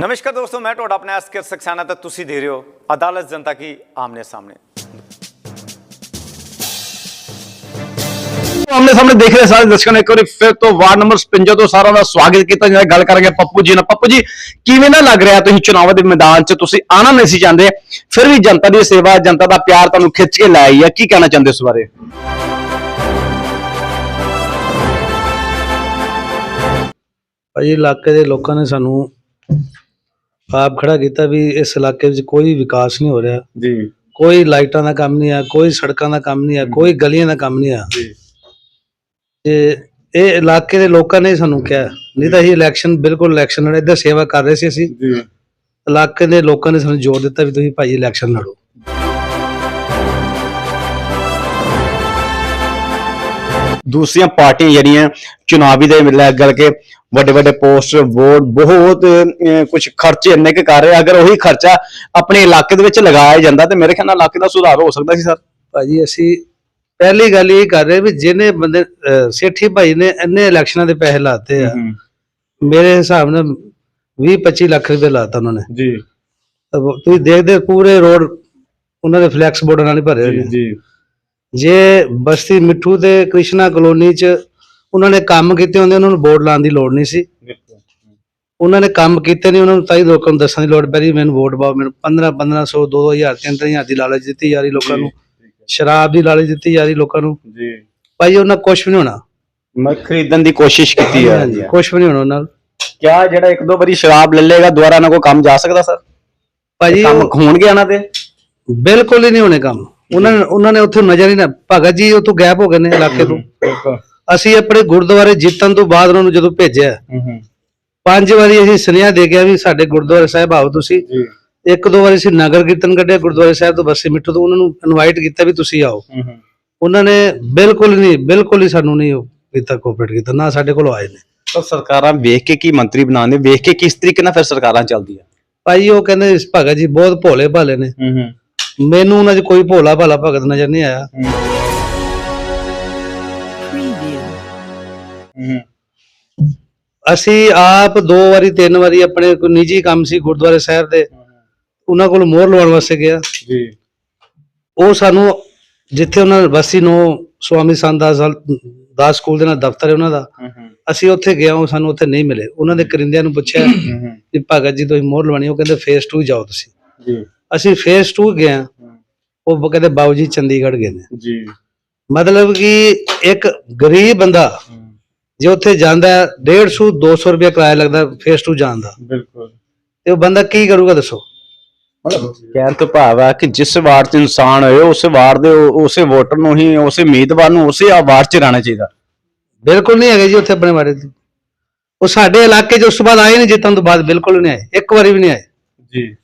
ਨਮਸਕਾਰ ਦੋਸਤੋ ਮੈਂ ਤੁਹਾਡਾ ਆਪਣਾ ਐਸਕੇ ਸਕਸਾਨਾ ਤੇ ਤੁਸੀਂ ਦੇ ਰਹੇ ਹੋ ਅਦਾਲਤ ਜਨਤਾ ਕੀ ਆਮਨੇ ਸਾਹਮਣੇ। ਆਮਨੇ ਸਾਹਮਣੇ ਦੇਖ ਰਹੇ ਸਾਰੇ ਦਰਸ਼ਕਾਂ ਨੇ ਇੱਕ ਵਾਰੀ ਫਿਰ ਤੋਂ ਵਾਰਡ ਨੰਬਰ 55 ਤੋਂ ਸਾਰਿਆਂ ਦਾ ਸਵਾਗਤ ਕੀਤਾ ਜਿਹੜਾ ਗੱਲ ਕਰਾਂਗੇ ਪੱਪੂ ਜੀ ਨਾਲ। ਪੱਪੂ ਜੀ ਕਿਵੇਂ ਨਾ ਲੱਗ ਰਿਹਾ ਤੁਸੀਂ ਚੁਣਾਵਾਂ ਦੇ ਮੈਦਾਨ 'ਚ? ਤੁਸੀਂ ਆਣਾ ਨਹੀਂ ਸੀ ਚਾਹੁੰਦੇ ਫਿਰ ਵੀ ਜਨਤਾ ਦੀ ਸੇਵਾ ਜਨਤਾ ਦਾ ਪਿਆਰ ਤੁਹਾਨੂੰ ਖਿੱਚ ਕੇ ਲੈ ਆਈ ਹੈ। ਕੀ ਕਹਿਣਾ ਚਾਹੁੰਦੇ ਇਸ ਬਾਰੇ? ਭਾਜੀ ਇਲਾਕੇ ਦੇ ਲੋਕਾਂ ਨੇ ਸਾਨੂੰ ਆਪ ਖੜਾ ਕੀਤਾ ਵੀ ਇਸ ਇਲਾਕੇ ਵਿੱਚ ਕੋਈ ਵਿਕਾਸ ਨਹੀਂ ਹੋ ਰਿਹਾ। ਜੀ। ਕੋਈ ਲਾਈਟਾਂ ਦਾ ਕੰਮ ਨਹੀਂ ਆ ਕੋਈ ਸੜਕਾਂ ਦਾ ਕੰਮ ਨਹੀਂ ਆ ਕੋਈ ਗਲੀਆਂ ਦਾ ਕੰਮ ਨਹੀਂ ਆ। ਜੀ। ਤੇ ਇਹ ਇਲਾਕੇ ਦੇ ਲੋਕਾਂ ਨੇ ਸਾਨੂੰ ਕਿਹਾ ਨਹੀਂ ਤਾਂ ਅਸੀਂ ਇਲੈਕਸ਼ਨ ਬਿਲਕੁਲ ਇਲੈਕਸ਼ਨ ਲੜੇ ਇੱਧਰ ਸੇਵਾ ਕਰ ਰਹੇ ਸੀ ਅਸੀਂ। ਜੀ। ਇਲਾਕੇ ਦੇ ਲੋਕਾਂ ਨੇ ਸਾਨੂੰ ਜ਼ੋਰ ਦਿੱਤਾ ਵੀ ਤੁਸੀਂ ਭਾਈ ਇਲੈਕਸ਼ਨ ਲੜੋ। ਦੂਸਰੀਆਂ ਪਾਰਟੀਆਂ ਜਿਹੜੀਆਂ ਚੁਣਾਵੀ ਦੇ ਮਿਲ ਗੱਲ ਕੇ ਵੱਡੇ ਵੱਡੇ ਪੋਸਟ ਵੋਟ ਬਹੁਤ ਕੁਝ ਖਰਚੇ ਇੰਨੇ ਕੁ ਕਰ ਰਹੇ। ਅਗਰ ਉਹੀ ਖਰਚਾ ਆਪਣੇ ਇਲਾਕੇ ਦੇ ਵਿੱਚ ਲਗਾਇਆ ਜਾਂਦਾ ਤੇ ਮੇਰੇ ਖਿਆਲ ਨਾਲ ਇਲਾਕੇ ਦਾ ਸੁਧਾਰ ਹੋ ਸਕਦਾ ਸੀ ਸਰ। ਭਾਜੀ ਅਸੀਂ ਪਹਿਲੀ ਗੱਲ ਇਹ ਕਰ ਰਹੇ ਵੀ ਜਿਹਨੇ ਬੰਦੇ ਸੇਠੀ ਭਾਈ ਨੇ ਇੰਨੇ ਇਲੈਕਸ਼ਨਾਂ ਦੇ ਪੈਸੇ ਲਾਤੇ ਆ ਮੇਰੇ ਹਿਸਾਬ ਨਾਲ 20 25 ਲੱਖ ਰੁਪਏ ਲਾਤਾ ਉਹਨਾਂ ਨੇ। ਜੀ। ਤੁਸੀਂ ਦੇਖਦੇ ਪੂਰੇ ਰੋਡ ਉਹਨਾਂ ਦੇ ਫਲੈਕਸ ਬੋਰਡਾਂ ਨਾਲ ਭਰੇ ਹੋਏ ਨੇ। ਜੀ। ਜੇ ਬਸਤੀ ਮਿੱਠੂ ਤੇ ਕ੍ਰਿਸ਼ਨਾ ਕਲੋਨੀ ਚ ਉਹਨਾਂ ਨੇ ਕੰਮ ਕੀਤੇ ਹੁੰਦੇ ਉਹਨਾਂ ਨੂੰ ਬੋਰਡ ਲਾਉਣ ਦੀ ਲੋੜ ਨਹੀਂ ਸੀ। ਉਹਨਾਂ ਨੇ ਕੰਮ ਕੀਤੇ ਨਹੀਂ ਉਹਨਾਂ ਨੂੰ ਤਾਂ ਹੀ ਲੋਕਾਂ ਨੂੰ ਦੱਸਣ ਦੀ ਲੋੜ ਪੈ ਰਹੀ ਮੈਨੂੰ ਵੋਟ ਪਾਓ ਮੈਨੂੰ 15 1500 2000 3000 ਦੀ ਲਾਲਚ ਦਿੱਤੀ ਜਾ ਰਹੀ ਲੋਕਾਂ ਨੂੰ। ਸ਼ਰਾਬ ਦੀ ਲਾਲਚ ਦਿੱਤੀ ਜਾ ਰਹੀ ਲੋਕਾਂ ਨੂੰ। ਜੀ। ਭਾਈ ਉਹਨਾਂ ਕੁਝ ਵੀ ਨਹੀਂ ਹੋਣਾ। ਮੈਂ ਖਰੀਦਣ ਦੀ ਕੋਸ਼ਿਸ਼ ਕੀਤੀ ਹੈ ਕੁਝ ਵੀ ਨਹੀਂ ਹੋਣਾ ਉਹਨਾਂ ਨਾਲ ਕਿਆ ਜਿਹੜਾ ਇੱਕ ਦੋ ਵਾਰੀ ਸ਼ਰਾਬ ਲੈ ਲੇਗਾ ਦੁਬਾਰਾ ਨਾ ਕੋਈ ਕੰਮ ਜਾ ਸਕਦਾ ਸਰ? ਭਾਜੀ ਕੰਮ ਹੋਣਗੇ ਇਹਨਾਂ ਤੇ ਬਿਲਕੁਲ ਹੀ ਨਹੀਂ ਹੋਣੇ ਕੰਮ। ਉਹਨਾਂ ਨੇ ਉਹਨਾਂ ਨੇ ਉੱਥੇ ਨਜ਼ਰ ਹੀ ਨਾ ਭਗਤ ਜੀ ਉੱਥੋਂ ਗਾਇਬ ਹੋ ਗਏ ਨੇ ਇਲਾਕੇ ਤੋਂ। ਅਸੀਂ ਆਪਣੇ ਗੁਰਦੁਆਰੇ ਜਿੱਤਣ ਤੋਂ ਬਾਅਦ ਉਹਨਾਂ ਨੂੰ ਜਦੋਂ ਭੇਜਿਆ ਪੰਜ ਵਾਰੀ ਅਸੀਂ ਸੁਨੇਹਾ ਦੇ ਗਿਆ ਵੀ ਸਾਡੇ ਗੁਰਦੁਆਰੇ ਸਾਹਿਬ ਆਓ ਤੁਸੀਂ। ਜੀ। ਇੱਕ ਦੋ ਵਾਰੀ ਅਸੀਂ ਨਗਰ ਕੀਰਤਨ ਕੱਢਿਆ ਗੁਰਦੁਆਰੇ ਸਾਹਿਬ ਤੋਂ ਬੱਸੇ ਮਿੱਠੂ ਤੋਂ ਉਹਨਾਂ ਨੂੰ ਇਨਵਾਈਟ ਕੀਤਾ ਵੀ ਤੁਸੀਂ ਆਓ। ਉਹਨਾਂ ਨੇ ਬਿਲਕੁਲ ਨਹੀਂ ਬਿਲਕੁਲ ਹੀ ਸਾਨੂੰ ਨਹੀਂ ਉਹ ਕੀਤਾ ਕੋਆਪਰੇਟ ਕੀਤਾ ਨਾ ਸਾਡੇ ਕੋਲ ਆਏ ਨੇ। ਤਾਂ ਸਰਕਾਰਾਂ ਵੇਖ ਕੇ ਕੀ ਮੰਤਰੀ ਬਣਾਉਂਦੇ ਵੇਖ ਕੇ ਕਿਸ ਤਰੀਕੇ ਨਾਲ ਫਿਰ ਸਰਕਾਰਾਂ ਚੱਲਦੀਆਂ ਭਾਈ ਉਹ ਕਹਿੰਦੇ ਇਸ ਭਗਤ ਜੀ ਬਹੁਤ ਭੋਲੇ ਭਾਲੇ ਨੇ ਮੈਨੂੰ ਉਹਨਾਂ 'ਚ ਕੋਈ ਭੋਲਾ ਭਾਲਾ ਭਗਤ ਨਜ਼ਰ ਨਹੀਂ ਆਇਆ। ਅਸੀਂ ਆਪ ਦੋ ਵਾਰੀ ਤਿੰਨ ਵਾਰੀ ਆਪਣੇ ਕੋਈ ਨਿੱਜੀ ਕੰਮ ਸੀ ਗੁਰਦੁਆਰੇ ਸਾਹਿਬ ਦੇ। ਉਹਨਾਂ ਕੋਲ ਮੋਹਰ ਲਵਾਉਣ ਵਾਸਤੇ ਗਿਆ। ਜੀ। ਉਹ ਸਾਨੂੰ ਜਿੱਥੇ ਉਹਨਾਂ ਬਸੀ ਨੂੰ ਸਵਾਮੀ ਸੰਦਾਸ ਦਾਸ ਸਕੂਲ ਦੇ ਨਾਲ ਦਫ਼ਤਰ ਹੈ ਉਹਨਾਂ ਦਾ ਅਸੀਂ ਉੱਥੇ ਗਿਆ ਉਹ ਸਾਨੂੰ ਉੱਥੇ ਨਹੀਂ ਮਿਲੇ। ਉਹਨਾਂ ਦੇ ਕਰਿੰਦਿਆਂ ਨੂੰ ਪੁੱਛਿਆ ਕਿ ਭਗਤ ਜੀ ਤੁਸੀਂ ਮੋਹਰ ਲਵਾਣੀ ਉਹ ਕਹਿੰਦੇ ਫੇਸ 2 ਜਾਓ ਤੁਸੀਂ। ਜੀ। ਅਸੀਂ ਫੇਸ 2 ਗਏ। ਉਹ ਕਹਿੰਦੇ ਬਾਊ ਜੀ ਚੰਡੀਗੜ੍ਹ ਗਏ ਨੇ। ਜੀ। ਮਤਲਬ ਕਿ ਇੱਕ ਗਰੀਬ ਬੰਦਾ ਜੇ ਉੱਥੇ ਜਾਂਦਾ ਹੈ, 150 200 ਰੁਪਏ ਕਿਰਾਇਆ ਲੱਗਦਾ ਫੇਸ 2 ਜਾਣ ਦਾ। ਬਿਲਕੁਲ। ਤੇ ਉਹ ਬੰਦਾ ਕੀ ਕਰੂਗਾ ਦੱਸੋ? ਕਹਿਣ ਤੋਂ ਭਾਵ ਹੈ ਕਿ ਜਿਸ ਵਾਰਡ 'ਚ ਇਨਸਾਨ ਹੋਏ ਉਸ ਵਾਰਡ ਦੇ ਉਹ- ਉਸੇ ਵੋਟਰ ਨੂੰ ਹੀ ਉਸੇ ਉਮੀਦਵਾਰ ਨੂੰ ਉਸੇ ਵਾਰਡ 'ਚ ਰਹਿਣਾ ਚਾਹੀਦਾ। ਬਿਲਕੁਲ ਨਹੀਂ ਹੈਗੇ ਜੀ ਉੱਥੇ ਆਪਣੇ ਬਾਰੇ ਦੀ ਉਹ ਸਾਡੇ ਇਲਾਕੇ 'ਚ ਉਸ ਤੋਂ ਬਾਅਦ ਆਏ ਨਹੀਂ ਜਿੱਤਣ ਤੋਂ ਬਾਅਦ ਬਿਲਕੁਲ ਨਹੀਂ ਆਏ। ਇੱਕ ਵਾਰੀ ਵੀ ਨਹੀਂ ਆਏ। ਜੀ।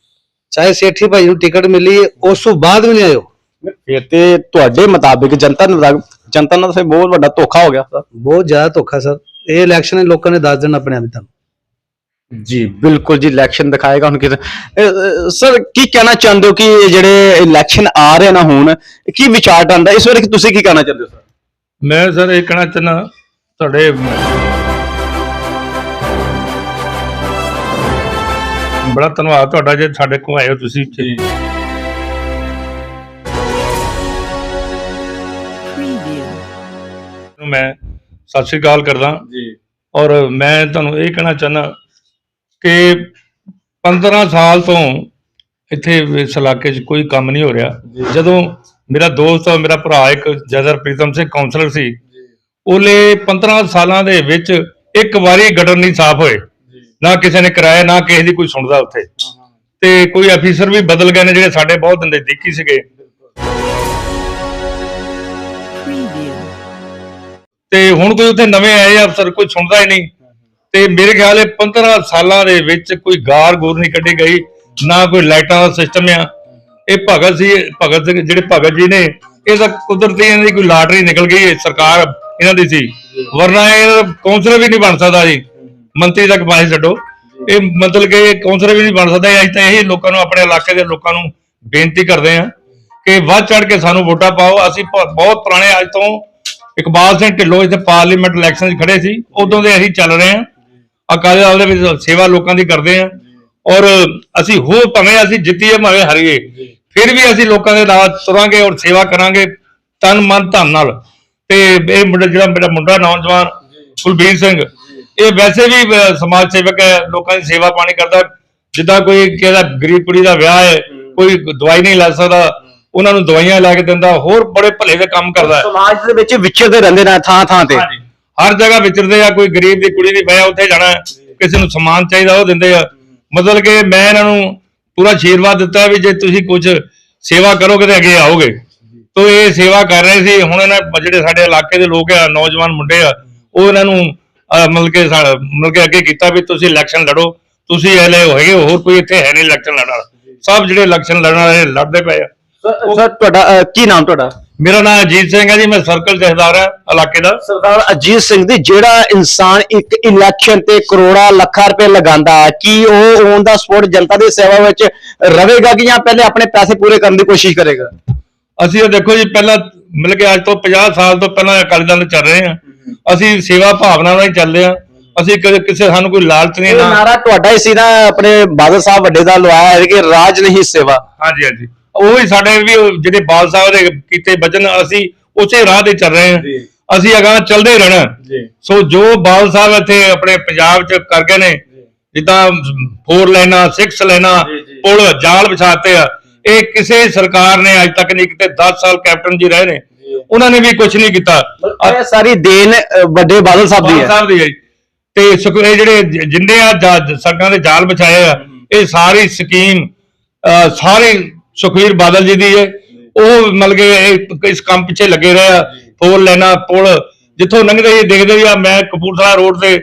ਚਾਹੇ ਸੇਠੀ ਭਾਈ ਨੂੰ ਟਿਕਟ ਮਿਲੀ ਉਸ ਤੋਂ ਬਾਅਦ ਵੀ ਨਹੀਂ ਆਏ ਉਹ। ਫਿਰ ਤੇ ਤੁਹਾਡੇ ਮੁਤਾਬਿਕ ਜਨਤਾ ਨੂੰ ਲੱਗ- ਜਨਤਾ ਨਾਲ ਤਾਂ ਫਿਰ ਬਹੁਤ ਵੱਡਾ ਧੋਖਾ ਹੋ ਗਿਆ। ਸਰ ਬਹੁਤ ਜ਼ਿਆਦਾ ਧੋਖਾ ਸਰ। ਇਹ ਇਲੈਕਸ਼ਨ ਲੋਕਾਂ ਨੇ ਦੱਸ ਦੇਣਾ ਆਪਣੇ ਆਪ ਹੀ ਤੁਹਾਨੂੰ। ਜੀ ਬਿਲਕੁਲ ਜੀ ਇਲੈਕਸ਼ਨ ਦਿਖਾਏਗਾ ਹੁਣ ਕਿਤੇ। ਸਰ ਕੀ ਕਹਿਣਾ ਚਾਹੁੰਦੇ ਹੋ ਕਿ ਜਿਹੜੇ ਇਲੈਕਸ਼ਨ ਆ ਰਹੇ ਨਾ ਹੁਣ ਕੀ ਵਿਚਾਰ ਆਂਦਾ ਇਸ ਬਾਰੇ ਤੁਸੀਂ ਕੀ ਕਹਿਣਾ ਚਾਹੁੰਦੇ ਹੋ ਸਰ? ਮੈਂ ਸਰ ਇਹ ਕਹਿਣਾ ਚਾਹੁੰਦਾ ਤੁਹਾਡੇ ਬੜਾ ਧੰਨਵਾਦ ਤੁਹਾਡਾ ਜੇ ਸਾਡੇ ਕੋਲ ਆਏ ਹੋ ਤੁਸੀਂ ਨੂੰ ਮੈਂ ਸਤਿ ਸ਼੍ਰੀ ਅਕਾਲ ਕਰਦਾ। ਜੀ। ਔਰ ਮੈਂ ਤੁਹਾਨੂੰ ਇਹ ਕਹਿਣਾ ਚਾਹੁੰਦਾ ਕਿ 15 ਸਾਲ ਤੋਂ ਇੱਥੇ ਇਸ ਇਲਾਕੇ 'ਚ ਕੋਈ ਕੰਮ ਨਹੀਂ ਹੋ ਰਿਹਾ। ਜਦੋਂ ਮੇਰਾ ਦੋਸਤ ਔਰ ਮੇਰਾ ਭਰਾ ਇੱਕ ਜਦਰ ਪ੍ਰੀਤਮ ਸਿੰਘ ਕਾਉਂਸਲਰ ਸੀ ਉਹਲੇ 15 ਸਾਲਾਂ ਦੇ ਵਿੱਚ ਇੱਕ ਵਾਰੀ ਗਟਰ ਨਹੀਂ ਸਾਫ਼ ਹੋਏ। ਨਾ ਕਿਸੇ ਨੇ ਕਰਾਇਆ ਨਾ ਕਿਸੇ ਦੀ ਕੋਈ ਸੁਣਦਾ ਉੱਥੇ। ਤੇ ਕੋਈ ਅਫੀਸਰ ਵੀ ਬਦਲ ਗਏ ਨੇ ਜਿਹੜੇ ਸਾਡੇ ਬਹੁਤ ਨਜ਼ਦੀਕੀ ਸੀਗੇ। ਤੇ ਹੁਣ ਕੋਈ ਉੱਥੇ ਨਵੇਂ ਆਏ ਅਫਸਰ ਕੋਈ ਸੁਣਦਾ ਹੀ ਨਹੀਂ। ਤੇ ਮੇਰੇ ਖਿਆਲ ਇਹ 15 ਸਾਲਾਂ ਦੇ ਵਿੱਚ ਕੋਈ ਗਾਰ ਗੂਰ ਨਹੀਂ ਕੱਢੀ ਗਈ ਨਾ ਕੋਈ ਲਾਈਟਾਂ ਦਾ ਸਿਸਟਮ ਆ। ਇਹ ਭਗਤ ਸੀ ਭਗਤ ਸਿੰਘ ਜਿਹੜੇ ਭਗਤ ਜੀ ਨੇ ਇਹ ਤਾਂ ਕੁਦਰਤੀ ਇਹਨਾਂ ਦੀ ਕੋਈ ਲਾਟਰੀ ਨਿਕਲ ਗਈ ਹੈ, ਸਰਕਾਰ ਇਹਨਾਂ ਦੀ ਸੀ। ਵਰਨਾ ਇਹ ਕੌਂਸਲਰ ਵੀ ਨਹੀਂ ਬਣ ਸਕਦਾ ਜੀ। ਮੰਤਰੀ ਤੱਕ ਪਾਸੇ ਛੱਡੋ। ਇਹ ਮਤਲਬ ਕਿ ਕੌਂਸਲਰ ਵੀ ਨਹੀਂ ਬਣ ਸਕਦਾ ਅੱਜ ਤਾਂ ਇਹ ਲੋਕਾਂ ਨੂੰ ਆਪਣੇ ਇਲਾਕੇ ਦੇ ਲੋਕਾਂ ਨੂੰ ਬੇਨਤੀ ਕਰਦੇ ਆ ਕਿ ਵੱਧ ਚੜ ਕੇ ਸਾਨੂੰ ਵੋਟਾਂ ਪਾਓ। ਅਸੀਂ ਬਹੁਤ ਪੁਰਾਣੇ ਅੱਜ ਤੋਂ ਇਕਬਾਲ ਸਿੰਘ ਢਿੱਲੋਂ ਇੱਥੇ ਪਾਰਲੀਮੈਂਟ ਇਲੈਕਸ਼ਨ 'ਚ ਖੜੇ ਸੀ। ਉਦੋਂ ਦੇ ਅਸੀਂ ਚੱਲ ਰਹੇ ਹਾਂ। ਅਕਾਲੀ ਦਲ ਦੇ ਵਿੱਚ ਸੇਵਾ ਲੋਕਾਂ ਦੀ ਕਰਦੇ ਹਾਂ। ਔਰ ਅਸੀਂ ਹੋ ਭਾਵੇਂ ਅਸੀਂ ਜਿੱਤੀਏ ਭਾਵੇਂ ਹਾਰੀਏ, ਫਿਰ ਵੀ ਅਸੀਂ ਲੋਕਾਂ ਦੇ ਨਾਲ ਤੁਰਾਂਗੇ ਔਰ ਸੇਵਾ ਕਰਾਂਗੇ ਤਨ ਮਨ ਧਨ ਨਾਲ। ਤੇ ਇਹ ਮੁੰਡਾ ਜਿਹੜਾ ਮੇਰਾ ਮੁੰਡਾ ਨੌਜਵਾਨ ਕੁਲਬੀਰ ਸਿੰਘ, ਇਹ ਵੈਸੇ ਵੀ ਸਮਾਜ ਸੇਵਕ ਹੈ, ਲੋਕਾਂ ਦੀ ਸੇਵਾ ਪਾਣੀ ਕਰਦਾ। ਜਿੱਦਾਂ ਕੋਈ ਕਿਹਦਾ ਗਰੀਬ ਕੁੜੀ ਦਾ ਵਿਆਹ ਹੈ, ਕੋਈ ਦਵਾਈ ਨਹੀਂ ਲੈ ਸਕਦਾ ਉਹਨਾਂ ਨੂੰ ਦਵਾਈਆਂ ਲੈ ਕੇ ਦਿੰਦਾ ਹੋਰ ਬੜੇ ਭਲੇ ਦੇ ਕੰਮ ਕਰਦਾ। ਹੈ ਸਮਾਜ ਦੇ ਵਿੱਚ ਵਿਚਰਦੇ ਰਹਿੰਦੇ ਨੇ ਥਾਂ ਥਾਂ ਤੇ। ਹਾਂਜੀ। ਹਰ ਜਗ੍ਹਾ ਵਿਚਰਦੇ ਆ ਕੋਈ ਗਰੀਬ ਦੀ ਕੁੜੀ ਦੀ ਵਿਆਹ ਉੱਥੇ ਜਾਣਾ ਹੈ, ਕਿਸੇ ਨੂੰ ਸਮਾਨ ਚਾਹੀਦਾ ਉਹ ਦਿੰਦੇ ਆ। ਮਤਲਬ ਕਿ ਮੈਂ ਇਹਨਾਂ ਨੂੰ ਪੂਰਾ ਆਸ਼ੀਰਵਾਦ ਦਿੱਤਾ ਵੀ ਜੇ ਤੁਸੀਂ ਕੁਝ ਸੇਵਾ ਕਰੋਗੇ ਤੇ ਅੱਗੇ ਆਓਗੇ। ਤੋ ਇਹ ਸੇਵਾ ਕਰ ਰਹੇ ਸੀ ਹੁਣ ਇਹਨਾਂ ਜਿਹੜੇ ਸਾਡੇ ਇਲਾਕੇ ਦੇ ਲੋਕ ਆ ਨੌਜਵਾਨ ਮੁੰਡੇ ਆ ਉਹ ਇਹਨਾਂ ਨੂੰ ਅਹ, ਮਤਲਬ ਕਿ ਸਾ- ਮਤਲਬ ਕਿ ਅੱਗੇ ਕੀਤਾ ਵੀ ਤੁਸੀਂ ਇਲੈਕਸ਼ਨ ਲੜੋ ਤੁਸੀਂ ਐਲੇ ਹੋਗੇ ਹੋਰ ਕੋਈ ਇੱਥੇ ਹੈ ਨਹੀਂ ਇਲੈਕਸ਼ਨ ਲੜਨ ਵਾਲਾ। ਸਭ ਜਿਹੜੇ ਇਲੈਕਸ਼ਨ ਲੜਨ ਵਾਲੇ ਲੜਦੇ ਪਏ ਆ। ਸਰ ਤੁਹਾਡਾ ਅਹ, ਕੀ ਨਾਮ ਤੁਹਾਡਾ? ਮੇਰਾ ਨਾਮ ਅਜੀਤ ਸਿੰਘ ਹੈ ਜੀ ਮੈਂ ਸਰਕਲ ਜਥੇਦਾਰ ਹੈ ਇਲਾਕੇ ਦਾ। ਸਰਦਾਰ ਅਜੀਤ ਸਿੰਘ ਦੀ ਜਿਹੜਾ ਇਨਸਾਨ ਇੱਕ ਇਲੈਕਸ਼ਨ ਤੇ ਕਰੋੜਾਂ ਲੱਖਾਂ ਰੁਪਏ ਲਗਾਉਂਦਾ ਕੀ ਉਹ ਔਨ ਦਾ ਸਪੋਰਟ ਜਨਤਾ ਦੀ ਸੇਵਾ ਵਿੱਚ ਰਹੇਗਾ ਕਿ ਜਾਂ ਪਹਿਲੇ ਆਪਣੇ ਪੈਸੇ ਪੂਰੇ ਕਰਨ ਦੀ ਕੋਸ਼ਿਸ਼ ਕਰੇਗਾ? ਅਸੀਂ ਇਹ ਦੇਖੋ ਜੀ ਪਹਿਲਾਂ ਮਿਲ ਕੇ ਅੱਜ ਤੋਂ 50 ਸਾਲ ਤੋਂ ਪਹਿਲਾਂ ਅਕਾਲੀ ਦਲ ਚੱਲ ਰਹੇ ਹਾਂ। ਅਸੀਂ ਸੇਵਾ ਭਾਵਨਾ ਨਾਲ ਹੀ ਚੱਲਦੇ ਹਾਂ। ਅਸੀਂ ਕਦੇ ਕਿਸੇ ਸਾਨੂੰ ਕੋਈ ਲਾਲਚ ਨਹੀਂ ਇਹ ਨਾ ਨਾਰਾ ਤੁਹਾਡਾ ਹੀ ਸੀ ਨਾ ਆਪਣੇ ਬਾਦਲ ਸਾਹਿਬ ਵੱਡੇ ਦਾ ਲਵਾਇਆ ਹੈ ਕਿ ਰਾਜ ਨਹੀਂ ਸੇਵਾ। ਹਾਂਜੀ ਹਾਂਜੀ। ਉਹ ਹੀ ਸਾਡੇ ਵੀ ਜਿਹੜੇ ਬਾਲ ਸਾਹਿਬ ਦੇ ਕੀਤੇ ਬਚਨ ਅਸੀਂ ਉਸੇ ਰਾਹ ਤੇ ਚੱਲ ਰਹੇ ਹਾਂ। ਅਸੀਂ ਅਗਾਂਹ ਚੱਲਦੇ ਰਹਿਣਾ। ਸੋ ਜੋ ਬਾਲ ਸਾਹਿਬ ਇੱਥੇ ਆਪਣੇ ਪੰਜਾਬ 'ਚ ਕਰ ਗਏ ਨੇ ਜਿੱਦਾਂ ਫੋਰ ਲੈਣਾ 6 ਲੈਣਾ ਪੁਲ ਜਾਲ ਵਿਛਾਤੇ ਆ। ਇਹ ਕਿਸੇ ਸਰਕਾਰ ਨੇ ਅੱਜ ਤੱਕ ਨਹੀਂ ਕੀਤੇ 10 ਸਾਲ ਕੈਪਟਨ ਜੀ ਰਹੇ ਨੇ। ਉਹਨਾਂ ਨੇ ਵੀ ਕੁਝ ਨਹੀਂ ਕੀਤਾ। ਇਹ ਸਾਰੀ ਦੇਨ ਅਹ, ਵੱਡੇ ਬਾਦਲ ਸਾਹਿਬ ਦੀ ਹੈ। ਸਾਹਿਬ ਦੀ ਹੈ। ਤੇ ਇਹ ਜਿਹੜੇ ਜਿੰਨੇ ਆ ਸੜਕਾਂ ਦੇ ਜਾਲ ਵਿਛਾਏ ਆ ਇਹ ਸਾਰੀ ਸਕੀਮ ਸਾਰੀ ਸੁਖਵੀਰ ਬਾਦਲ ਜੀ ਦੀ ਹੈ ਉਹ ਮਤਲਬ ਕਿ ਇਸ ਕੰਮ ਪਿੱਛੇ ਲੱਗੇ ਰਹੇ ਆ। ਫੋਰ ਲੈਣਾ ਪੁਲ ਜਿੱਥੋਂ ਲੰਘਦੇ ਹੀ ਦੇਖਦੇ ਵੀ ਆ ਮੈਂ ਕਪੂਰਥਲਾ ਰੋਡ ਤੇ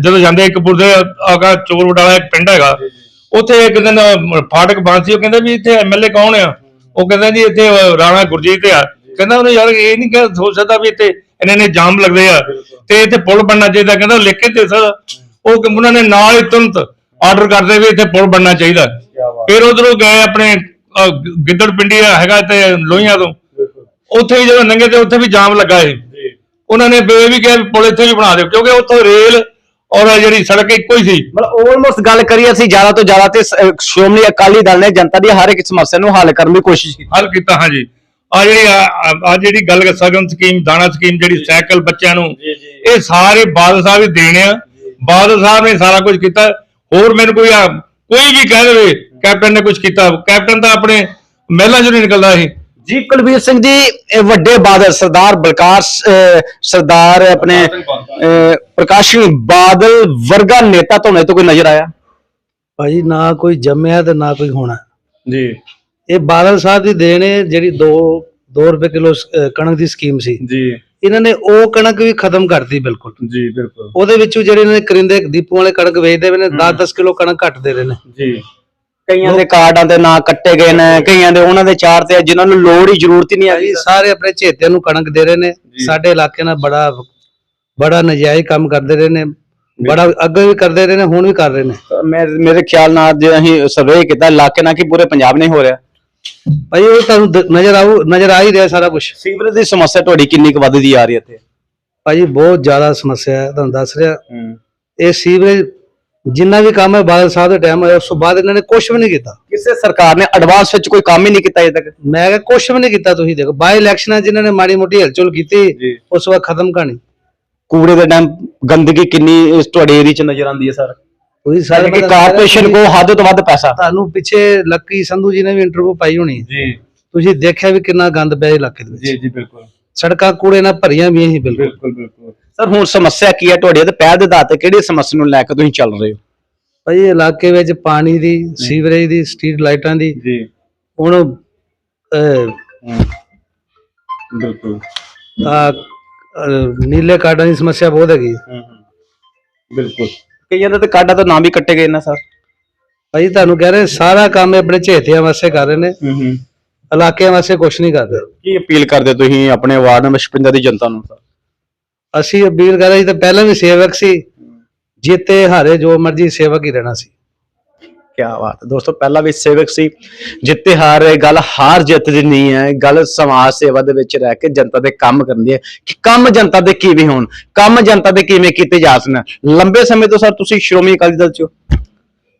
ਜਦੋਂ ਜਾਂਦੇ ਕਪੂਰਥਲੇ ਆਗਾ ਚੋਰ ਵਡਾਲਾ ਇੱਕ ਪਿੰਡ ਹੈਗਾ। ਉੱਥੇ ਇੱਕ ਦਿਨ ਫਾਟਕ ਬੰਦ ਸੀ। ਉਹ ਕਹਿੰਦੇ ਵੀ ਇੱਥੇ ਐਮਐਲਏ ਕੌਣ ਆ? ਉਹ ਕਹਿੰਦਾ ਜੀ ਇੱਥੇ ਰਾਣਾ ਗੁਰਜੀਤ ਆ। ਕਹਿੰਦਾ ਉਹਨੇ ਯਾਰ ਇਹ ਨਹੀਂ ਕਹਿ ਹੋ ਸਕਦਾ ਵੀ ਇੱਥੇ ਇੰਨੇ ਨੇ ਜਾਮ ਲੱਗਦੇ ਆ। ਤੇ ਇੱਥੇ ਪੁਲ ਬਣਨਾ ਚਾਹੀਦਾ। ਕਹਿੰਦਾ ਲਿਖ ਕੇ ਦੇ ਸਕਦਾ ਉਹ ਕਿ- ਉਹਨਾਂ ਨੇ ਨਾਲ ਹੀ ਤੁਰੰਤ ਆਰਡਰ ਕਰਦੇ ਵੀ ਇੱਥੇ ਪੁਲ ਬਣਨਾ ਚਾਹੀਦਾ। ਫਿਰ ਉਧਰੋਂ ਗਏ ਆਪਣੇ ਗਿੱਦੜ ਪਿੰਡੀ ਹੈਗਾ ਤੇ ਲੋਹੀਆਂ ਤੋਂ। ਉੱਥੇ ਵੀ ਜਦੋਂ ਲੰਘੇ ਤੇ ਉੱਥੇ ਵੀ ਜਾਮ ਲੱਗਾ ਸੀ। ਉਹਨਾਂ ਨੇ ਇਹ ਵੀ ਕਿਹਾ ਪੁਲ ਇੱਥੇ ਵੀ ਬਣਾ ਦਿਓ ਕਿਉਂਕਿ ਉੱਥੋਂ ਰੇਲ ਔਰ ਜਿਹੜੀ ਸੜਕ ਇੱਕੋ ਹੀ ਸੀ। ਮਤਲਬ ਆਲਮੋਸਟ ਗੱਲ ਕਰੀਏ ਅਸੀਂ ਜ਼ਿਆਦਾ ਤੋਂ ਜ਼ਿਆਦਾ ਤੇ ਸ਼੍ਰੋਮਣੀ ਅਕਾਲੀ ਦਲ ਨੇ ਜਨਤਾ ਦੀ ਹਰ ਇੱਕ ਸਮੱਸਿਆ ਨੂੰ ਹੱਲ ਕਰਨ ਦੀ ਕੋਸ਼ਿਸ਼ ਕੀਤੀ। ਹੱਲ ਕੀਤਾ ਹਾਂਜੀ। ਆ ਜਿਹੜੀ ਆ ਜਿਹੜੀ ਗੱਲ ਸਗਨ ਸਕੀਮ ਦਾਣਾ ਸਕੀਮ ਜਿਹੜੀ ਸਾਈਕਲ ਬੱਚਿਆਂ ਨੂੰ ਇਹ ਸਾਰੇ ਬਾਦਲ ਸਾਹਿਬ ਹੀ ਦੇਣੇ ਆ। ਬਾਦਲ ਸਾਹਿਬ ਨੇ ਸਾਰਾ ਕੁਝ ਕੀਤਾ। ਹੋਰ ਮੈਨੂੰ ਕੋਈ ਕੋਈ ਵੀ ਕਹਿ ਦੇਵੇ ਕੈਪਟਨ ਨੇ ਕੁਝ ਕੀਤਾ। ਕੈਪਟਨ ਤਾਂ ਆਪਣੇ ਮਹਿਲਾਂ ਚੋਂ ਨਹੀਂ ਨਿਕਲਦਾ ਸੀ। ਜੀ ਕੁਲਵੀਰ ਸਿੰਘ ਜੀ ਇਹ ਵੱਡੇ ਬਾਦਲ ਸਰਦਾਰ ਬਲਕਾਰ ਅਹ, ਸਰਦਾਰ ਆਪਣੇ ਅਹ, ਪ੍ਰਕਾਸ਼ ਸਿੰਘ ਬਾਦਲ ਵਰਗਾ ਨੇਤਾ ਤੁਹਾਨੂੰ ਤੋਂ ਕੋਈ ਨਜ਼ਰ ਆਇਆ? ਭਾਜੀ ਨਾ ਕੋਈ ਜੰਮਿਆ ਤੇ ਨਾ ਕੋਈ ਹੋਣਾ। ਜੀ। ਇਹ ਬਾਦਲ ਸਾਹਿਬ ਦੀ ਦੇਣ ਹੈ ਜਿਹੜੀ 2 2 ਰੁਪਏ ਕਿਲੋ ਸ- ਅਹ ਕਣਕ ਦੀ ਸਕੀਮ ਸੀ। ਜੀ। ਇਹਨਾਂ ਨੇ ਉਹ ਕਣਕ ਵੀ ਖਤਮ ਕਰਤੀ ਬਿਲਕੁਲ। ਜੀ ਬਿਲਕੁਲ। ਉਹਦੇ ਵਿੱਚੋਂ ਜਿਹੜੇ ਇਹਨਾਂ ਨੇ ਕਰਿੰਦੇ ਦੀਪੂ ਵਾਲੇ ਕਣਕ ਵੇਚਦੇ ਵੇ ਨੇ 10-10 ਕਿਲੋ ਕਣਕ ਘੱਟ ਦੇ ਰਹੇ ਨੇ। ਜੀ। ਕਈਆਂ ਦੇ ਕਾਰਡਾਂ ਦੇ ਨਾਂ ਕੱਟੇ ਗਏ ਨੇ ਕਈਆਂ ਦੇ ਉਹਨਾਂ ਦੇ ਚਾਰ ਤੇ ਆ, ਜਿਨ੍ਹਾਂ ਨੂੰ ਲੋੜ ਹੀ ਜ਼ਰੂਰਤ ਹੀ ਨਹੀਂ ਆਈ ਸਾਰੇ ਆਪਣੇ ਚੇਤਿਆਂ ਨੂੰ ਕਣਕ ਦੇ ਰਹੇ ਨੇ। ਸਾਡੇ ਇਲਾਕੇ ਨਾਲ ਬੜਾ ਬੜਾ ਨਜਾਇਜ਼ ਕੰਮ ਕਰਦੇ ਰਹੇ ਨੇ ਬੜਾ ਅੱਗੇ ਵੀ ਕਰਦੇ ਰਹੇ ਨੇ ਹੁਣ ਵੀ ਕਰ ਰਹੇ ਨੇ। ਮੈਂ ਮੇਰੇ ਖਿਆਲ ਨਾਲ ਜੇ ਅਸੀਂ ਸਰਵੇ ਕੀਤਾ ਇਲਾਕੇ ਨਾਲ ਕਿ ਪੂਰੇ ਪੰਜਾਬ ਨਹੀਂ ਹੋ ਰਿਹਾ? ਭਾਈ ਉਹ ਤੁਹਾਨੂੰ ਦ- ਨਜ਼ਰ ਆਉ ਨਜ਼ਰ ਆ ਹੀ ਰਿਹਾ ਸਾਰਾ ਕੁਝ ਸੀਵਰੇਜ ਦੀ ਸਮੱਸਿਆ ਤੁਹਾਡੀ ਕਿੰਨੀ ਕੁ ਵੱਧਦੀ ਆ ਰਹੀ ਹੈ ਇੱਥੇ? ਭਾਜੀ ਬਹੁਤ ਜ਼ਿਆਦਾ ਸਮੱਸਿਆ ਹੈ ਤੁਹਾਨੂੰ ਦੱਸ ਰਿਹਾ। ਇਹ ਸੀਵਰੇਜ ਜਿੰਨਾ ਵੀ ਕੰਮ ਹੈ ਬਾਦਲ ਸਾਹਿਬ ਦੇ ਟਾਈਮ ਹੋਇਆ ਉਸ ਤੋਂ ਬਾਅਦ ਇਹਨਾਂ ਨੇ ਕੁਝ ਵੀ ਨਹੀਂ ਕੀਤਾ। ਕਿਸੇ ਸਰਕਾਰ ਨੇ ਐਡਵਾਂਸ ਵਿੱਚ ਕੋਈ ਕੰਮ ਹੀ ਨਹੀਂ ਕੀਤਾ ਅਜੇ ਤੱਕ? ਮੈਂ ਕਿਹਾ ਕੁਝ ਵੀ ਨਹੀਂ ਕੀਤਾ ਤੁਸੀਂ ਦੇਖੋ। ਬਾਈ ਇਲੈਕਸ਼ਨਾਂ ਜਿਨ੍ਹਾਂ ਨੇ ਮਾੜੀ ਮੋਟੀ ਹਲਚਲ ਕੀਤੀ ਜੀ। ਉਸ ਵਾਰ ਖਤਮ ਕਹਾਣੀ। ਕੂੜੇ ਦੇ ਡੈਮ ਗੰਦਗੀ ਕਿੰਨੀ ਇਸ ਤੁਹਾਡੇ ਏਰੀਆ 'ਚ ਨਜ਼ਰ ਆਉਂਦੀ ਹੈ ਸਰ? ਤੁਸੀਂ ਸਾਰੇ ਕਿ ਕਾਰਪੋਰੇਸ਼ਨ ਕੋ ਹੱਦ ਤੋਂ ਵੱਧ ਪੈਸਾ। ਤੁਹਾਨੂੰ ਪਿੱਛੇ ਲੱਕੀ ਸੰਧੂ ਜੀ ਨੇ ਵੀ ਇੰਟਰਵਿਊ ਪਾਈ ਹੋਣੀ। ਜੀ। ਤੁਸੀਂ ਦੇਖਿਆ ਵੀ ਕਿੰਨਾ ਗੰਦ ਪਿਆ ਇਲਾਕੇ ਦੇ ਵਿੱਚ। ਜੀ ਬਿਲਕੁਲ। ਸੜਕਾਂ ਕੂੜੇ ਨਾਲ ਭਰੀਆਂ ਵੀ ਹੀ ਬਿਲਕੁਲ। ਬਿਲਕੁਲ ਬਿਲਕੁਲ। ਸਰ ਹੁਣ ਸਮੱਸਿਆ ਕੀ ਹੈ ਤੁਹਾਡੀ ਤੇ ਪਹਿਲ ਦੇ ਆਧਾਰ ਤੇ ਕਿਹੜੀ ਸਮੱਸਿਆ ਨੂੰ ਲੈ ਕੇ ਤੁਸੀਂ ਚੱਲ ਰਹੇ ਹੋ? ਭਾਈ ਇਹ ਇਲਾਕੇ ਵਿੱਚ ਪਾਣੀ ਦੀ ਸੀਵਰੇਜ ਦੀ ਸਟਰੀਟ ਲਾਈਟਾਂ ਦੀ ਜੀ। ਹੁਣ ਅਹ, ਬਿਲਕੁਲ। ਆਹ, ਅਹ, ਨੀਲੇ ਕਾਰਡਾਂ ਦੀ ਸਮੱਸਿਆ ਬਹੁਤ ਹੈਗੀ। ਬਿਲਕੁਲ। ਕਈਆਂ ਦੇ ਤੇ ਕਾਰਡਾਂ ਤੋਂ ਨਾਮ ਵੀ ਕੱਟੇ ਗਏ ਨੇ ਸਰ। ਭਾਈ ਤੁਹਾਨੂੰ ਕਹਿ ਰਹੇ ਸਾਰਾ ਕੰਮ ਇਹ ਆਪਣੇ ਝੇਤਿਆਂ ਵਾਸਤੇ ਕਰ ਰਹੇ ਨੇ। ਇਲਾਕਿਆਂ ਵਾਸਤੇ ਕੁਝ ਨਹੀਂ ਕਰਦੇ ਕੀ ਅਪੀਲ ਕਰਦੇ ਤੁਸੀਂ ਆਪਣੇ ਵਾਰਡ ਨੰਬਰ 56 ਦੀ ਜਨਤਾ ਨੂੰ ਸਰ? ਅਸੀਂ ਅਪੀਲ ਕਰ ਰਹੇ ਤਾਂ ਪਹਿਲਾਂ ਵੀ ਸੇਵਕ ਸੀ ਜਿੱਤੇ ਹਾਰੇ ਜੋ ਮਰਜ਼ੀ ਸੇਵਕ ਹੀ ਰਹਿਣਾ ਸੀ। ਕੀ ਬਾਤ ਦੋਸਤੋ ਪਹਿਲਾਂ ਵੀ ਸੇਵਕ ਸੀ ਜਿੱਤੇ ਹਾਰ ਗੱਲ ਹਾਰ ਜਿੱਤ ਦੀ ਨਹੀਂ ਹੈ ਗੱਲ ਸਮਾਜ ਸੇਵਾ ਦੇ ਵਿੱਚ ਰਹਿ ਕੇ ਜਨਤਾ ਦੇ ਕੰਮ ਕਰਦੀ ਹੈ। ਕਿ ਕੰਮ ਜਨਤਾ ਦੇ ਕਿਵੇਂ ਹੋਣ ਕੰਮ ਜਨਤਾ ਦੇ ਕਿਵੇਂ ਕੀਤੇ ਜਾ ਸਕਣ। ਲੰਬੇ ਸਮੇਂ ਤੋਂ ਸਰ ਤੁਸੀਂ ਸ਼੍ਰੋਮਣੀ ਅਕਾਲੀ ਦਲ ਚ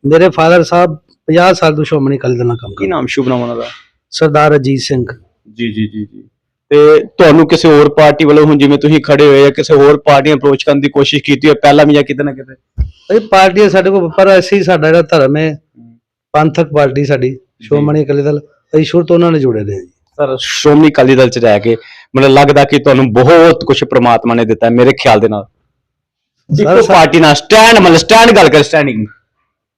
ਮੇਰੇ ਫਾਦਰ ਸਾਹਿਬ 50 ਸਾਲ ਤੋਂ ਸ਼੍ਰੋਮਣੀ ਅਕਾਲੀ ਦਲ ਨਾਲ ਕੰਮ ਕੀ ਕਰਦੇ। ਨਾਮ ਸ਼ੁਭ ਨਾਮ ਉਹਨਾਂ ਦਾ? ਸਰਦਾਰ ਅਜੀਤ ਸਿੰਘ। ਜੀ ਜੀ ਜੀ ਜੀ। ਤੇ ਤੁਹਾਨੂੰ ਕਿਸੇ ਹੋਰ ਪਾਰਟੀ ਵੱਲੋਂ ਹੁਣ ਜਿਵੇਂ ਤੁਸੀਂ ਖੜੇ ਹੋਏ ਆ ਕਿਸੇ ਹੋਰ ਪਾਰਟੀ ਅਪਰੋਚ ਕਰਨ ਦੀ ਕੋਸ਼ਿਸ਼ ਕੀਤੀ ਹੈ ਪਹਿਲਾਂ ਵੀ ਜਾਂ ਕਿਤੇ ਨਾ ਕਿਤੇ? ਇਹ ਪਾਰਟੀ ਸਾਡੇ ਕੋਲ ਪਰ ਅਸੀਂ ਸਾਡਾ ਜਿਹੜਾ ਧਰਮ ਹੈ ਪੰਥਕ ਪਾਰਟੀ ਸਾਡੀ ਸ਼੍ਰੋਮਣੀ ਅਕਾਲੀ ਦਲ ਅਸੀਂ ਸ਼ੁਰੂ ਤੋਂ ਉਹਨਾਂ ਨਾਲ ਜੁੜੇ ਰਹੇ ਹਾਂ ਜੀ। ਸਰ ਸ਼੍ਰੋਮਣੀ ਅਕਾਲੀ ਦਲ ਚ ਰਹਿ ਕੇ ਮੈਨੂੰ ਲੱਗਦਾ ਕਿ ਤੁਹਾਨੂੰ ਬਹੁਤ ਕੁਝ ਪ੍ਰਮਾਤਮਾ ਨੇ ਦਿੱਤਾ ਹੈ, ਮੇਰੇ ਖਿਆਲ ਦੇ ਨਾਲ। ਇੱਕੋ ਪਾਰਟੀ ਨਾਲ ਸਟੈਂਡ ਮਤਲਬ ਸਟੈਂਡ ਗੱਲ ਕਰ ਸਟੈਂਡਿੰਗ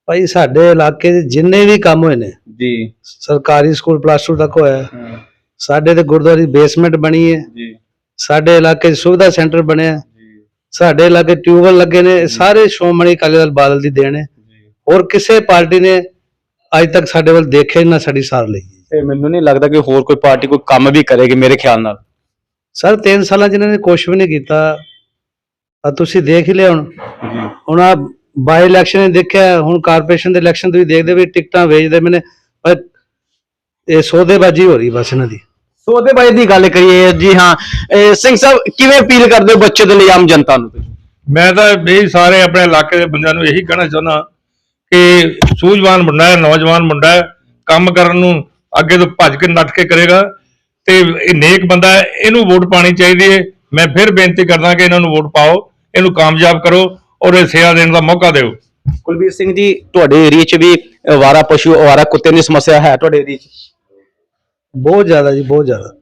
ਭਾਈ ਸਾਡੇ ਇਲਾਕੇ 'ਚ ਜਿੰਨੇ ਵੀ ਕੰਮ ਹੋਏ ਨੇ ਜੀ। ਸਰਕਾਰੀ ਸਕੂਲ ਪਲੱਸ 2 ਤੱਕ ਹੋਇਆ ਸਾਡੇ ਤੇ ਗੁਰਦੁਆਰੇ ਦੀ ਬੇਸਮੈਂਟ ਬਣੀ ਹੈ। ਜੀ। ਸਾਡੇ ਇਲਾਕੇ 'ਚ ਸੁਵਿਧਾ ਸੈਂਟਰ ਬਣਿਆ ਸਾਡੇ ਇਲਾਕੇ ਟਿਊਬਵੈਲ ਲੱਗੇ ਨੇ ਇਹ ਸਾਰੇ ਸ਼੍ਰੋਮਣੀ ਅਕਾਲੀ ਦਲ ਬਾਦਲ ਦੀ ਦੇਣ ਹੈ। ਹੋਰ ਕਿਸੇ ਪਾਰਟੀ ਨੇ ਅੱਜ ਤੱਕ ਸਾਡੇ ਵੱਲ ਦੇਖਿਆ ਹੀ ਨਾ ਸਾਡੀ ਸਾਰ ਲਈ। ਤੇ ਮੈਨੂੰ ਨਹੀਂ ਲੱਗਦਾ ਕਿ ਹੋਰ ਕੋਈ ਪਾਰਟੀ ਕੋਈ ਕੰਮ ਵੀ ਕਰੇਗੀ ਮੇਰੇ ਖਿਆਲ ਨਾਲ। ਸਰ 3 ਸਾਲਾਂ 'ਚ ਇਹਨਾਂ ਨੇ ਕੁਝ ਵੀ ਨਹੀਂ ਕੀਤਾ। ਆ ਤੁਸੀਂ ਦੇਖ ਹੀ ਲਿਆ ਹੁਣ। ਜੀ। ਹੁਣ ਆ ਬਾਈ ਇਲੈਕਸ਼ਨ ਨੇ ਦੇਖਿਆ ਹੁਣ ਕਾਰਪੋਰੇਸ਼ਨ ਦੇ ਇਲੈਕਸ਼ਨ ਤੁਸੀਂ ਦੇਖਦੇ ਵੀ ਟਿਕਟਾਂ ਵੇਚਦੇ ਮੈਨੇ ਪਰ ਇਹ ਸੌਦੇਬਾਜ਼ੀ ਹੋ ਰਹੀ ਬਸ ਇਹਨਾਂ ਦੀ। ਸੋ ਉਹਦੇ ਬਾਰੇ ਦੀ ਗੱਲ ਕਰੀਏ ਜੀ ਹਾਂ ਇਹ ਸਿੰਘ ਸਾਹਿਬ ਕਿਵੇਂ ਅਪੀਲ ਕਰਦੇ ਹੋ ਬੱਚੇ ਦੇ ਲਈ ਆਮ ਜਨਤਾ ਨੂੰ? ਤੁਸੀਂ? ਮੈਂ ਤਾਂ ਇਹ ਸਾਰੇ ਆਪਣੇ ਇਲਾਕੇ ਦੇ ਬੰਦਿਆਂ ਨੂੰ ਇਹੀ ਕਹਿਣਾ ਚਾਹੁੰਦਾ ਕਿ ਸੂਝਵਾਨ ਮੁੰਡਾ ਹੈ ਨੌਜਵਾਨ ਮੁੰਡਾ ਹੈ ਕੰਮ ਕਰਨ ਨੂੰ ਅੱਗੇ ਤੋਂ ਭੱਜ ਕੇ ਨੱਠ ਕੇ ਕਰੇਗਾ ਤੇ ਇਹ ਨੇਕ ਬੰਦਾ ਹੈ ਇਹਨੂੰ ਵੋਟ ਪਾਣੀ ਚਾਹੀਦੀ ਹੈ। ਮੈਂ ਫਿਰ ਬੇਨਤੀ ਕਰਦਾ ਕਿ ਇਹਨਾਂ ਨੂੰ ਵੋਟ ਪਾਓ ਇਹਨੂੰ ਕਾਮਯਾਬ ਕਰੋ ਔਰ ਇਹ ਸੇਵਾ ਦੇਣ ਦਾ ਮੌਕਾ ਦਿਓ। ਕੁਲਬੀਰ ਸਿੰਘ ਜੀ ਤੁਹਾਡੇ ਏਰੀਆ 'ਚ ਵੀ ਅਵਾਰਾ ਪਸ਼ੂ ਅਵਾਰਾ ਕੁੱਤੇ ਦੀ ਸਮੱਸਿਆ ਹੈ ਤੁਹਾਡੇ ਏਰੀਆ 'ਚ? ਬਹੁਤ ਜ਼ਿਆਦਾ ਜੀ ਬਹੁਤ ਜ਼ਿਆਦਾ।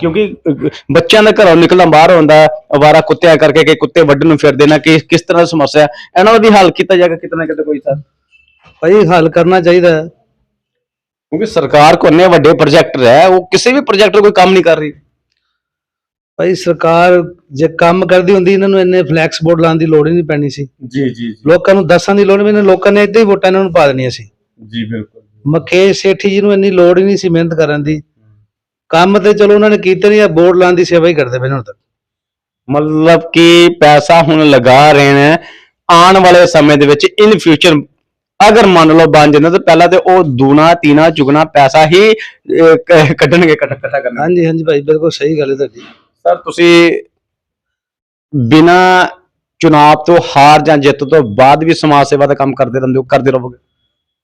ਕਿਉਂਕਿ ਅਹ, ਬੱਚਿਆਂ ਦਾ ਘਰੋਂ ਨਿਕਲਣਾ ਬਾਹਰ ਹੁੰਦਾ ਅਵਾਰਾ ਕੁੱਤਿਆਂ ਕਰਕੇ ਕਿ ਕੁੱਤੇ ਵੱਢਣ ਨੂੰ ਫਿਰਦੇ ਨੇ ਕਿ ਕਿਸ ਤਰ੍ਹਾਂ ਦੀ ਸਮੱਸਿਆ ਹੈ? ਇਹਨਾਂ ਦਾ ਵੀ ਹੱਲ ਕੀਤਾ ਜਾਏਗਾ ਕਿਤੇ ਨਾ ਕਿਤੇ ਕੋਈ ਸਰ ਭਾਈ ਹੱਲ ਕਰਨਾ ਚਾਹੀਦਾ ਹੈ। ਕਿਉਂਕਿ ਸਰਕਾਰ ਕੋ ਇੰਨੇ ਵੱਡੇ ਪ੍ਰੋਜੈਕਟਰ ਹੈ ਉਹ ਕਿਸੇ ਵੀ ਪ੍ਰੋਜੈਕਟਰ ਕੋਈ ਕੰਮ ਨਹੀਂ ਕਰ ਰਹੀ। ਭਾਈ ਸਰਕਾਰ ਜੇ ਕੰਮ ਕਰਦੀ ਹੁੰਦੀ ਇਹਨਾਂ ਨੂੰ ਇੰਨੇ ਫਲੈਕਸ ਬੋਰਡ ਲਾਉਣ ਦੀ ਲੋੜ ਹੀ ਨਹੀਂ ਪੈਣੀ ਸੀ। ਜੀ ਜੀ ਲੋਕਾਂ ਨੂੰ ਦੱਸਣ ਦੀ ਲੋੜ ਵੀ ਨਹੀਂ ਲੋਕਾਂ ਨੇ ਏਦਾਂ ਹੀ ਵੋਟਾਂ ਇਹਨਾਂ ਨੂੰ ਪਾ ਦੇਣੀਆਂ ਸੀ। ਜੀ ਬਿਲਕੁਲ। ਮਖੇਸ਼ ਸੇਠੀ ਜੀ ਨੂੰ ਇੰਨੀ ਲੋੜ ਹੀ ਨਹੀਂ ਸੀ ਮਿਹਨਤ ਕਰਨ ਦੀ। ਕੰਮ ਤੇ ਚਲੋ ਉਹਨਾਂ ਨੇ ਕੀਤੇ ਨਹੀਂ ਆ ਬੋਰਡ ਲਾਉਣ ਦੀ ਸੇਵਾ ਹੀ ਕਰਦੇ ਪਏ ਨੇ ਹੁਣ ਤੱਕ। ਮਤਲਬ ਕਿ ਪੈਸਾ ਹੁਣ ਲਗਾ ਰਹੇ ਨੇ ਆਉਣ ਵਾਲੇ ਸਮੇਂ ਦੇ ਵਿੱਚ ਇਨ ਫਿਊਚਰ ਅਗਰ ਮੰਨ ਲਓ ਬਣ ਜਾਂਦਾ ਤਾਂ ਪਹਿਲਾਂ ਤੇ ਉਹ ਦੂਣਾ ਤੀਣਾ ਚੁਗਣਾ ਪੈਸਾ ਹੀ ਅਹ, ਕ- ਕੱਢਣਗੇ ਇਕੱਠਾ ਇਕੱਠਾ ਕਰਨਾ ਹਾਂਜੀ ਹਾਂਜੀ ਭਾਈ ਬਿਲਕੁਲ ਸਹੀ ਗੱਲ ਹੈ ਤੁਹਾਡੀ। ਸਰ ਤੁਸੀਂ ਬਿਨਾ ਚੁਣਾਵ ਤੋਂ ਹਾਰ ਜਾਂ ਜਿੱਤ ਤੋਂ ਬਾਅਦ ਵੀ ਸਮਾਜ ਸੇਵਾ ਦਾ ਕੰਮ ਕਰਦੇ ਰਹਿੰਦੇ ਹੋ ਕਰਦੇ ਰਹੋਗੇ?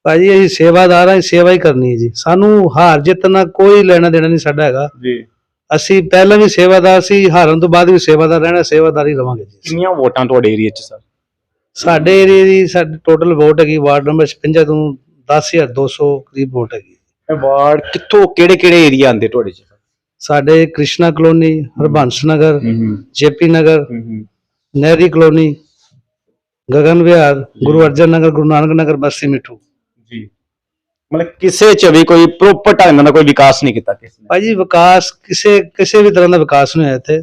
ਭਾਜੀ ਅਸੀਂ ਸੇਵਾਦਾਰ ਹਾਂ ਸੇਵਾ ਹੀ ਕਰਨੀ ਹੈ ਜੀ। ਸਾਨੂੰ ਹਾਰ ਜਿੱਤ ਨਾਲ ਕੋਈ ਲੈਣਾ ਦੇਣਾ ਨਹੀਂ ਸਾਡਾ ਹੈਗਾ। ਜੀ। ਅਸੀਂ ਪਹਿਲਾਂ ਵੀ ਸੇਵਾਦਾਰ ਸੀ ਹਾਰਨ ਤੋਂ ਬਾਅਦ ਵੀ ਸੇਵਾਦਾਰ ਰਹਿਣਾ ਸੇਵਾਦਾਰ ਹੀ ਰਵਾਂਗੇ ਜੀ। ਕਿੰਨੀਆਂ ਵੋਟਾਂ ਤੁਹਾਡੇ ਏਰੀਆ 'ਚ ਸਰ? ਸਾਡੇ ਏਰੀਆ ਦੀ ਸਾਡੀ ਟੋਟਲ ਵੋਟ ਹੈਗੀ ਵਾਰਡ ਨੰਬਰ 56 ਤੋਂ 10200 ਕਰੀਬ ਵੋਟ ਹੈਗੀ। ਇਹ ਵਾਰਡ ਕਿੱਥੋਂ ਕਿਹੜੇ ਕਿਹੜੇ ਏਰੀਆ ਆਉਂਦੇ ਤੁਹਾਡੇ 'ਚ? ਸਾਡੇ ਕ੍ਰਿਸ਼ਨਾ ਕਲੋਨੀ ਹਰਬੰਸ ਨਗਰ ਜੇਪੀ ਨਗਰ ਨਹਿਰੀ ਕਲੋਨੀ ਗਗਨ ਵਿਹਾਰ ਗੁਰੂ ਅਰਜਨ ਨਗਰ ਗੁਰੂ ਨਾਨਕ ਨਗਰ ਬਸਤੀ ਮਿੱਠੂ। ਜੀ। ਮਤਲਬ ਕਿਸੇ 'ਚ ਵੀ ਕੋਈ ਪ੍ਰੋਪਰ ਢੰਗ ਨਾਲ ਕੋਈ ਵਿਕਾਸ ਨਹੀਂ ਕੀਤਾ ਕਿਸੇ ਨੇ। ਭਾਜੀ ਵਿਕਾਸ ਕਿਸੇ ਕਿਸੇ ਵੀ ਤਰ੍ਹਾਂ ਦਾ ਵਿਕਾਸ ਨਹੀਂ ਹੋਇਆ ਇੱਥੇ।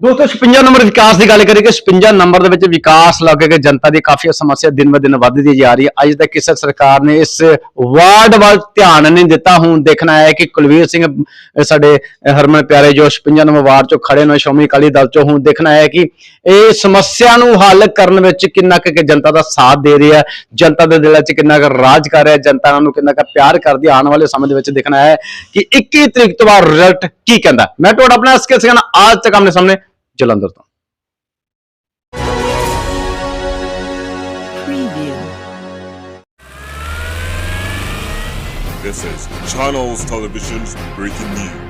ਦੋਸਤੋ 56 ਨੰਬਰ ਵਿਕਾਸ ਦੀ ਗੱਲ ਕਰੀਏ ਕਿ 56 ਨੰਬਰ ਦੇ ਵਿੱਚ ਵਿਕਾਸ ਲੱਗ ਕੇ ਜਨਤਾ ਦੀ ਕਾਫੀ ਸਮੱਸਿਆ ਦਿਨ ਬ ਦਿਨ ਵੱਧਦੀ ਜਾ ਰਹੀ ਹੈ। ਅੱਜ ਤੱਕ ਕਿਸੇ ਸਰਕਾਰ ਨੇ ਇਸ ਵਾਰਡ ਵੱਲ ਧਿਆਨ ਨਹੀਂ ਦਿੱਤਾ। ਹੁਣ ਦੇਖਣਾ ਹੈ ਕਿ ਕੁਲਵੀਰ ਸਿੰਘ ਸਾਡੇ ਹਰਮਨ ਪਿਆਰੇ ਜੋ 56 ਨੰਬਰ ਵਾਰਡ ਚੋਂ ਖੜੇ ਨੇ, ਸ਼੍ਰੋਮਣੀ ਅਕਾਲੀ ਦਲ ਚੋਂ, ਹੁਣ ਦੇਖਣਾ ਹੈ ਕਿ ਇਹ ਸਮੱਸਿਆ ਨੂੰ ਹੱਲ ਕਰਨ ਵਿੱਚ ਕਿੰਨਾ ਕੁ ਕਿ ਜਨਤਾ ਦਾ ਸਾਥ ਦੇ ਰਹੀ ਹੈ। ਜਨਤਾ ਦੇ ਦਿਲਾਂ 'ਚ ਕਿੰਨਾ ਕੁ ਰਾਜ ਕਰ ਰਿਹਾ ਹੈ। ਜਨਤਾ ਨੂੰ ਕਿੰਨਾ ਕੁ ਪਿਆਰ ਕਰਦੀ ਹੈ। ਆਉਣ ਵਾਲੇ ਸਮੇਂ ਦੇ ਵਿੱਚ ਦੇਖਣਾ ਹੈ ਕਿ 21 ਤਰੀਕ ਤੋਂ ਬਾਅਦ ਰਿਜ਼ਲਟ ਕੀ ਕਹਿੰਦਾ ਮੈਂ ਤੁਹਾਡਾ ਆਪਣਾ ਐਸਕੇ ਸਿੰਘ ਆਜ ਤੱਕ ਆਪਣੇ ਸਾਹਮਣੇ ਜਲੰਧਰ ਤੋਂ. This is Channels Television's breaking news.